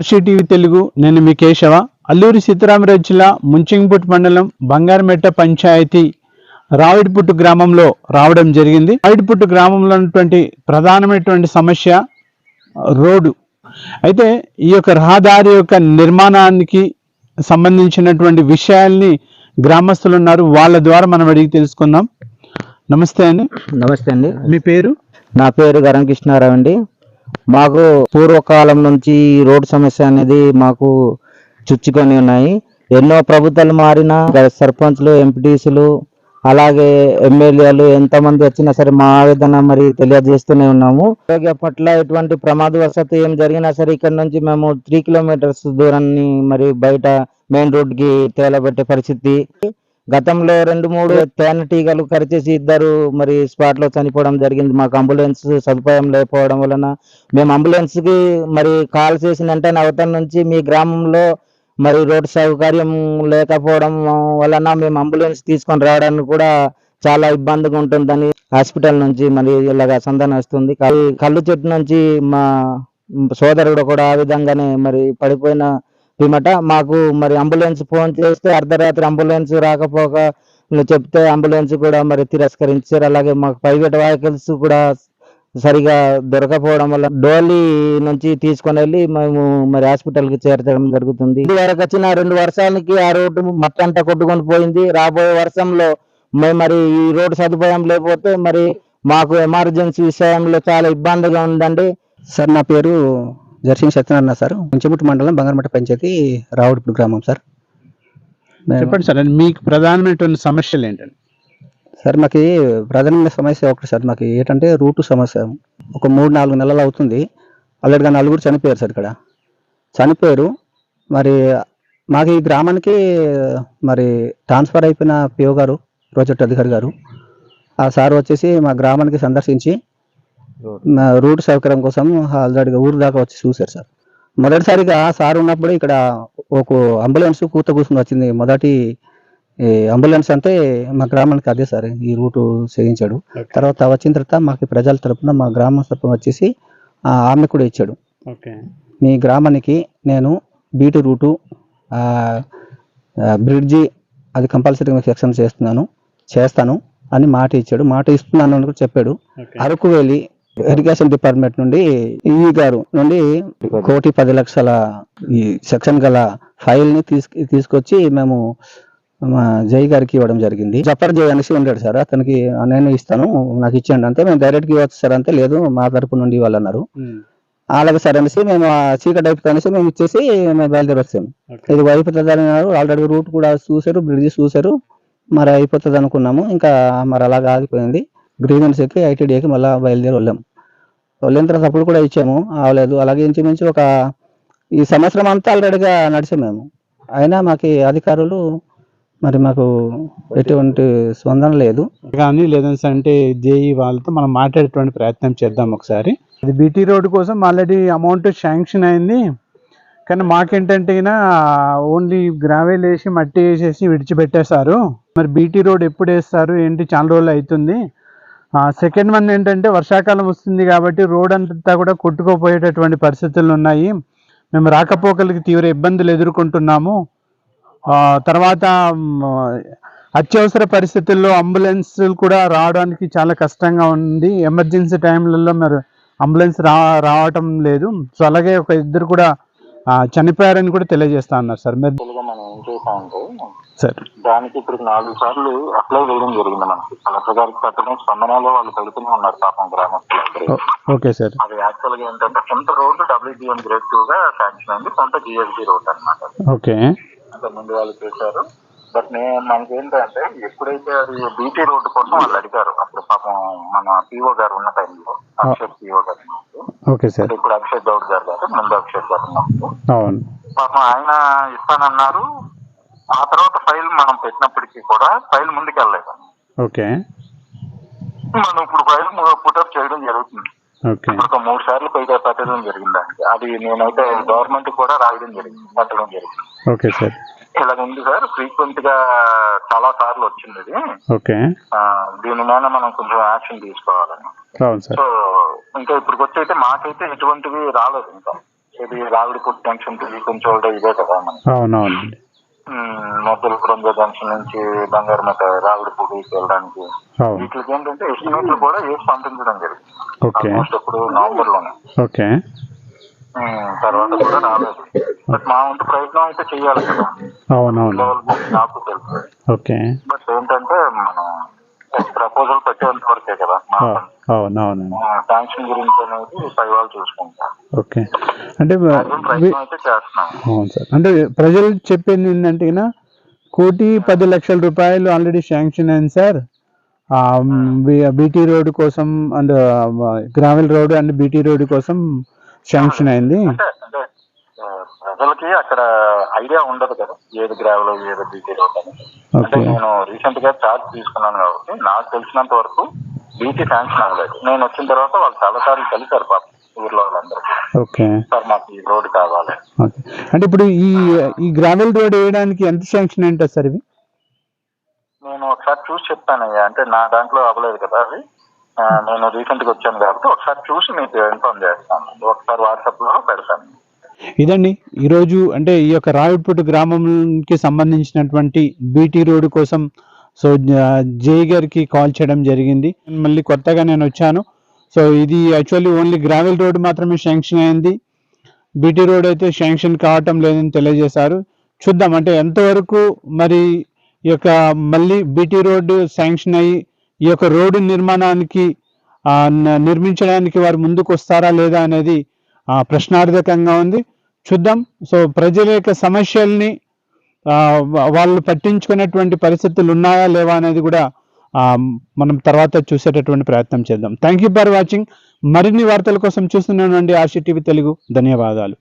TV Telugu నేను మీ కేశవ. అల్లూరి సీతారామరాజు జిల్లా ముంచింగిపుట్టు మండలం బంగారమెట్ట పంచాయతీ రావిడిపుట్టు గ్రామంలో రావడం జరిగింది. రావిడిపుట్టు గ్రామంలో ఉన్నటువంటి ప్రధానమైనటువంటి సమస్య రోడ్డు. అయితే ఈ యొక్క రహదారి యొక్క నిర్మాణానికి సంబంధించినటువంటి విషయాల్ని గ్రామస్తులు ఉన్నారు. వాళ్ళ ద్వారా మనం అడిగి తెలుసుకుందాం. నమస్తే అండి. నమస్తే అండి. మీ పేరు? నా పేరు గరం కృష్ణారావు అండి. మాకు పూర్వకాలం నుంచి రోడ్డు సమస్య అనేది మాకు చుచ్చుకొని ఉన్నాయి. ఎన్నో ప్రభుత్వాలు మారినా సర్పంచ్లు ఎంపీటీసీలు అలాగే ఎమ్మెల్యేలు ఎంతమంది వచ్చినా సరే మా ఆవేదన మరి తెలియజేస్తూనే ఉన్నాము. ఆరోగ్య పట్ల ఎటువంటి ప్రమాదవశాత్తు ఏం జరిగినా సరే ఇక్కడ నుంచి మేము త్రీ కిలోమీటర్స్ దూరాన్ని మరి బయట మెయిన్ రోడ్కి తేలబెట్టే పరిస్థితి. గతంలో రెండు మూడు తేనెటీగలు కరిచేసి ఇద్దరు మరి స్పాట్లో చనిపోవడం జరిగింది. మాకు అంబులెన్స్ సదుపాయం లేకపోవడం వలన మేము అంబులెన్స్కి మరి కాల్ చేసిన వెంటనే అవతల నుంచి మీ గ్రామంలో మరి రోడ్ సౌకర్యం లేకపోవడం వలన మేము అంబులెన్స్ తీసుకొని రావడానికి కూడా చాలా ఇబ్బందిగా ఉంటుందని హాస్పిటల్ నుంచి మరి ఇలాగా సంధానం వస్తుంది. కళ్ళు చెట్టు నుంచి మా సోదరుడు కూడా ఆ విధంగానే మరి పడిపోయిన పిమ్మట మాకు మరి అంబులెన్స్ ఫోన్ చేస్తే అర్ధరాత్రి అంబులెన్స్ రాకపోక చెప్తే అంబులెన్స్ కూడా మరి తిరస్కరించారు. అలాగే మాకు ప్రైవేట్ వెహికల్స్ కూడా సరిగా దొరకపోవడం వల్ల డోలీ నుంచి తీసుకొని వెళ్ళి మేము మరి హాస్పిటల్కి చేర్చడం జరుగుతుంది. ఇది వరకు వచ్చిన రెండు వర్షాలకి ఆ రోడ్డు మట్టంతా కొట్టుకొని పోయింది. రాబోయే వర్షంలో మేము మరి ఈ రోడ్డు సదుపాయం లేకపోతే మరి మాకు ఎమర్జెన్సీ విషయంలో చాలా ఇబ్బందిగా ఉందండి. సార్ నా పేరు జర్సింగ్ సత్యనారాయణ సార్ మంచిముట్టు మండలం బంగారమట్ట పంచాయతీ రావుడిపూడి గ్రామం సార్. చెప్పండి సార్ మీకు ప్రధానమైనటువంటి సమస్యలు ఏంటండి? సార్ మాకు ప్రధానమైన సమస్య ఒకటి సార్ మాకు ఏంటంటే రూటు సమస్య. ఒక మూడు నాలుగు నెలలు అవుతుంది. ఆల్రెడీగా నలుగురు చనిపోయారు సార్ ఇక్కడ. చనిపోయారు. మరి మాకు ఈ గ్రామానికి మరి ట్రాన్స్ఫర్ అయిపోయిన పిఓ గారు ప్రాజెక్ట్ అధికారి గారు ఆ సార్ వచ్చేసి మా గ్రామానికి సందర్శించి మా రూట్ సౌకర్యం కోసం ఆల్రెడీగా ఊరు దాకా వచ్చి చూశారు సార్. మొదటిసారిగా సార్ ఉన్నప్పుడు ఇక్కడ ఒక అంబులెన్స్ కూత కూర్చుని వచ్చింది. మొదటి అంబులెన్స్ అంటే మా గ్రామానికి అదే సార్. ఈ రూటు చేయించాడు. తర్వాత వచ్చిన తర్వాత మాకు ప్రజల తరపున మా గ్రామ తరపున వచ్చేసి ఆ, ఆమె కూడా ఇచ్చాడు. మీ గ్రామానికి నేను బీటీ రూటు బ్రిడ్జి అది కంపల్సరీగా సెక్షన్ చేస్తున్నాను చేస్తాను అని మాట ఇచ్చాడు. మాట ఇస్తున్నాను అని కూడా చెప్పాడు. అరకు వెళ్ళి ఇరిగేషన్ డిపార్ట్మెంట్ నుండి ఈ గారు నుండి కోటి పది లక్షల ఈ సెక్షన్ గల ఫైల్ని తీసుకు తీసుకొచ్చి మేము మా జై గారికి ఇవ్వడం జరిగింది. జఫర్ జై అనేసి ఉంటాడు సార్. అతనికి నేను ఇస్తాను నాకు ఇచ్చేయండి అంతే మేము డైరెక్ట్గా ఇవ్వచ్చు సార్ అంటే లేదు మా తరపు నుండి ఇవ్వాలన్నారు అలాగే సార్ అనేసి మేము ఆ చీకటి అయిపోతుంది అనేసి మేము ఇచ్చేసి మేము బయలుదేరి వచ్చాము ఇది అయిపోతుంది అన్నారు ఆల్రెడీ రూట్ కూడా చూసారు బ్రిడ్జ్ చూసారు మరి అయిపోతుంది అనుకున్నాము ఇంకా మరి అలాగా ఆగిపోయింది. గ్రీవెన్స్ ఎక్కి ఐటీడీకి మళ్ళీ బయలుదేరి వెళ్ళాం వెళ్ళిన తర్వాత అప్పుడు కూడా ఇచ్చాము అవలేదు అలాగే ఇంచుమించు ఒక ఈ సంవత్సరం అంతా ఆల్రెడీగా నడిచాం మేము. అయినా మాకు అధికారులు మరి మాకు ఎటువంటి స్పందన లేదు. కానీ లేదంటే అంటే జేఈ వాళ్ళతో మనం మాట్లాడేటువంటి ప్రయత్నం చేద్దాం ఒకసారి. అది బీటీ రోడ్ కోసం ఆల్రెడీ అమౌంట్ శాంక్షన్ అయింది. కానీ మాకేంటంటే ఓన్లీ గ్రావెల్ వేసి మట్టి వేసేసి విడిచిపెట్టేశారు. మరి బీటీ రోడ్ ఎప్పుడు వేస్తారు? ఏంటి? చాలా రోజులు అవుతుంది. సెకండ్ వన్ ఏంటంటే వర్షాకాలం వస్తుంది కాబట్టి రోడ్ అంతా కూడా కొట్టుకోపోయేటటువంటి పరిస్థితులు ఉన్నాయి. మేము రాకపోకలకి తీవ్ర ఇబ్బందులు ఎదుర్కొంటున్నాము. తర్వాత అత్యవసర పరిస్థితుల్లో అంబులెన్స్ కూడా రావడానికి చాలా కష్టంగా ఉంది. ఎమర్జెన్సీ టైంలలో మరి అంబులెన్స్ రా రావటం లేదు. సో అలాగే ఒక ఇద్దరు కూడా చనిపోయారని కూడా తెలియజేస్తా ఉన్నారు సార్. మీరు దానికి ఇప్పుడు నాలుగు సార్లు అప్లై చేయడం జరిగింది మనకి. కలెక్టర్ గారికి పెట్టడం స్పందనలో వాళ్ళు పెడుతూనే ఉన్నారు పాపం గ్రామస్తులందరూ. ఓ- ఓకే సార్. అది యాక్చువల్గా ఏంటంటే కొంత రోడ్డు డబ్ల్యూడిఎం గ్రేడ్ టూ గా శాంక్షన్ అయింది కొంత జిఎస్డి రోడ్ అన్నమాట. ఓకే. అంత ముందు వాళ్ళు చేశారు. బట్ నేను మనకి ఏంటంటే ఎప్పుడైతే అది బీటీ రోడ్డు కోసం వాళ్ళు అడిగారు అప్పుడు పాపం మన పిఓ గారు ఉన్న టైంలో అభిషేక్ పిఓ గారు ఓకే సార్. ఇప్పుడు అభిషేక్ గౌడ్ గారు కాదు ముందు అభిషేక్ గారు పాపం ఆయన ఇస్తానన్నారు ఆ తర్వాత ఫైల్ మనం పెట్టినప్పటికీ కూడా ఫైల్ ముందుకెళ్ళలేదు. ఓకే. మనం ఇప్పుడు ఫైల్ పుటప్ చేయడం జరుగుతుంది. ఒక మూడు సార్లు పైగా పెట్టడం జరిగింది. అది నేనైతే గవర్నమెంట్ కూడా రాయడం జరిగింది పెట్టడం జరిగింది. Okay sir. ఇలాగ ఉంది సార్ ఫ్రీక్వెంట్గా చాలా సార్లు వచ్చింది ఇది. ఓకే. ఆ, దీని మీద మనం కొంచెం యాక్షన్ తీసుకోవాలని సో ఇంకా ఇప్పుడు వచ్చి అయితే మాకైతే ఎటువంటివి రాలేదు ఇంకా. ఇది రావిడిపూడి జంక్షన్ కొంచెం ఇదే కదా మనకి అవునవునండి మొదలపురం జంక్షన్ నుంచి బంగారమేట రావిడిపూడికి వెళ్ళడానికి. వీటికి ఏంటంటే ఎస్టిమేట్లు కూడా వేసి పంపించడం జరిగింది. ఓకే. ఆల్మోస్ట్ ఇప్పుడు నవంబర్లోనే ఓకే తర్వాత కూడా రాలేదు. బట్ మా వంతు ప్రయత్నం అయితే చేయాలి కదా. అవునవును. నాకు తెలుసు. ఓకే. బట్ ఏంటంటే మనం ప్రపోజల్ పెట్టేంత వరకే కదా మా అవు- అవునవునండి శాంక్షన్ గురించి అనేది పై వాళ్ళు చూసుకుంటాం ఓకే. అంటే అవును సార్. అంటే ప్రజలు చెప్పింది ఏంటంటే కోటి పది లక్షల రూపాయలు ఆల్రెడీ శాంక్షన్ అయింది సార్. బీటీ రోడ్ కోసం and gravel road and BT road కోసం శాంక్షన్ అయింది. ప్రజలకి అక్కడ ఐడియా ఉండదు కదా ఏది గ్రావెల్ ఏది బీటీ రోడ్ అని. అంటే ఓకే. నేను రీసెంట్గా చార్జ్ తీసుకున్నాను కాబట్టి నాకు తెలిసినంత వరకు బీటీ శాంక్షన్ అవ్వలేదు. నేను వచ్చిన తర్వాత వాళ్ళు చాలా సార్లు కలిశారు పాప. ఊర్లో వాళ్ళందరూ. ఓకే. సార్ మాకు ఈ రోడ్ కావాలి. ఓకే. అంటే ఇప్పుడు ఈ ఈ గ్రావెల్ రోడ్ వేయడానికి ఎంత శాంక్షన్ ఏంటో సార్ ఇవి? నేను ఒకసారి చూసి చెప్తానయ్యా. అంటే నా దాంట్లో అవ్వలేదు కదా అది. ఆ, నేను రీసెంట్గా వచ్చాను కాబట్టి ఒకసారి చూసి మీకు ఇన్ఫార్మ్ చేస్తాను. ఒకసారి వాట్సాప్లో పెడతాను. ఇదండి. ఈరోజు అంటే ఈ యొక్క రావిడ్పుట్టు గ్రామంకి సంబంధించినటువంటి బీటీ రోడ్డు కోసం సో జే గారికి కాల్ చేయడం జరిగింది. మళ్ళీ కొత్తగా నేను వచ్చాను. సో ఇది యాక్చువల్లీ ఓన్లీ గ్రావెల్ రోడ్ మాత్రమే శాంక్షన్ అయింది. బీటీ రోడ్ అయితే శాంక్షన్ కావటం లేదని తెలియజేశారు. చూద్దాం అంటే ఎంతవరకు మరి ఈ యొక్క మళ్ళీ బీటీ రోడ్డు శాంక్షన్ అయ్యి ఈ యొక్క రోడ్డు నిర్మాణానికి నిర్మించడానికి వారు ముందుకు వస్తారా లేదా అనేది ప్రశ్నార్థకంగా ఉంది. చూద్దాం. సో ప్రజల యొక్క సమస్యల్ని వాళ్ళు పట్టించుకునేటువంటి పరిస్థితులు ఉన్నాయా లేవా అనేది కూడా మనం తర్వాత చూసేటటువంటి ప్రయత్నం చేద్దాం. థ్యాంక్ యూ ఫర్ వాచింగ్ మరిన్ని వార్తల కోసం చూస్తున్నానండి ఆర్షి టీవీ తెలుగు. ధన్యవాదాలు.